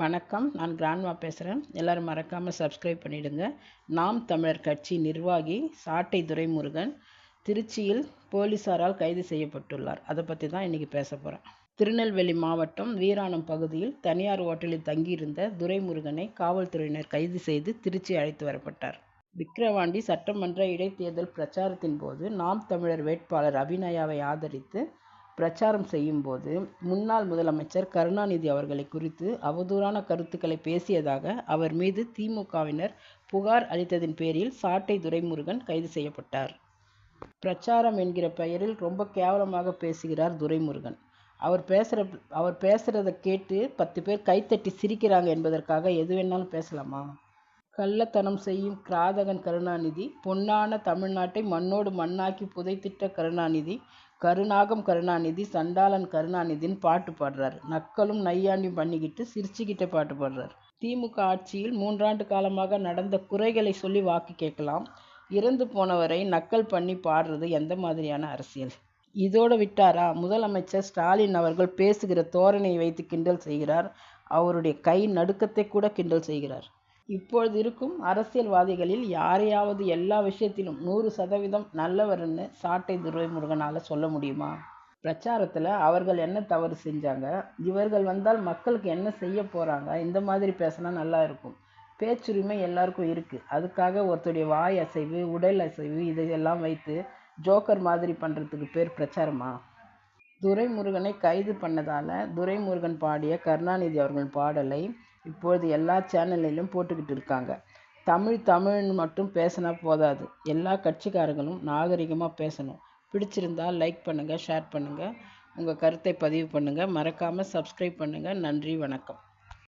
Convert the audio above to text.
வணக்கம். நான் கிராண்ட்மா பேசுகிறேன் எல்லோரும் மறக்காமல் சப்ஸ்கிரைப் பண்ணிவிடுங்க நாம் தமிழர் கட்சி நிர்வாகி சாட்டை துரைமுருகன் திருச்சியில் போலீஸாரால் கைது செய்யப்பட்டுள்ளார். அதை பற்றி தான் இன்றைக்கி பேச போகிறேன் திருநெல்வேலி மாவட்டம் வீராணம் பகுதியில் தனியார் ஓட்டலில் தங்கியிருந்த துரைமுருகனை காவல்துறையினர் கைது செய்து திருச்சி அழைத்து வரப்பட்டார். விக்கிரவாண்டி சட்டமன்ற இடைத்தேர்தல் பிரச்சாரத்தின் போது நாம் தமிழர் வேட்பாளர் அபிநயாவை ஆதரித்து பிரச்சாரம் செய்யும்போது முன்னாள் முதலமைச்சர் கருணாநிதி அவர்களை குறித்து அவதூறான கருத்துக்களை பேசியதாக அவர் மீது திமுகவினர் புகார் அளித்ததின் பேரில் சாட்டை துரைமுருகன் கைது செய்யப்பட்டார். பிரச்சாரம் என்கிற பெயரில் ரொம்ப கேவலமாக பேசுகிறார் துரைமுருகன். அவர் பேசுகிற அவர் பேசுகிறத கேட்டு பத்து பேர் கைத்தட்டி சிரிக்கிறாங்க என்பதற்காக எது வேணாலும் பேசலாமா? கள்ளத்தனம் செய்யும் கிராதகன் கருணாநிதி பொன்னான தமிழ்நாட்டை மண்ணோடு மண்ணாக்கி புதைத்திட்ட கருணாநிதி கருணாகம் கருணாநிதி சண்டாளன் கருணாநிதின்னு பாட்டு பாடுறாரு. நக்கலும் நையாண்டியும் பண்ணிக்கிட்டு சிரிச்சுக்கிட்டே பாட்டு பாடுறாரு. திமுக ஆட்சியில் மூன்றாண்டு காலமாக நடந்த குறைகளை சொல்லி வாக்கு கேட்கலாம். இறந்து போனவரை நக்கல் பண்ணி பாடுறது எந்த மாதிரியான அரசியல்? இதோடு விட்டாரா? முதலமைச்சர் ஸ்டாலின் அவர்கள் பேசுகிற தோரணையை வைத்து கிண்டல் செய்கிறார். அவருடைய கை நடுக்கத்தை கூட கிண்டல் செய்கிறார். இப்பொழுது இருக்கும் அரசியல்வாதிகளில் யாரையாவது எல்லா விஷயத்திலும் நூறு சதவீதம் நல்லவர்னு சாட்டை துரைமுருகனால் சொல்ல முடியுமா? பிரச்சாரத்தில் அவர்கள் என்ன தவறு செஞ்சாங்க? இவர்கள் வந்தால் மக்களுக்கு என்ன செய்ய போகிறாங்க இந்த மாதிரி பேசினா நல்லா இருக்கும். பேச்சுரிமை எல்லாருக்கும் இருக்குது அதுக்காக ஒருத்தருடைய வாய் அசைவு உடல் அசைவு இதையெல்லாம் வைத்து ஜோக்கர் மாதிரி பண்ணுறதுக்கு பேர் பிரச்சாரமா? துரைமுருகனை கைது பண்ணதால் துரைமுருகன் பாடிய கருணாநிதி அவர்கள் பாடலை இப்பொழுது எல்லா சேனல்லையும் போட்டுக்கிட்டு இருக்காங்க. தமிழ் தமிழ்னு மட்டும் பேசினா போதாது. எல்லா கட்சிக்காரங்களும் நாகரிகமாக பேசணும். பிடிச்சிருந்தால் லைக் பண்ணுங்கள் ஷேர் பண்ணுங்கள் உங்கள் கருத்தை பதிவு பண்ணுங்கள் மறக்காமல் சப்ஸ்கிரைப் பண்ணுங்கள் நன்றி வணக்கம்.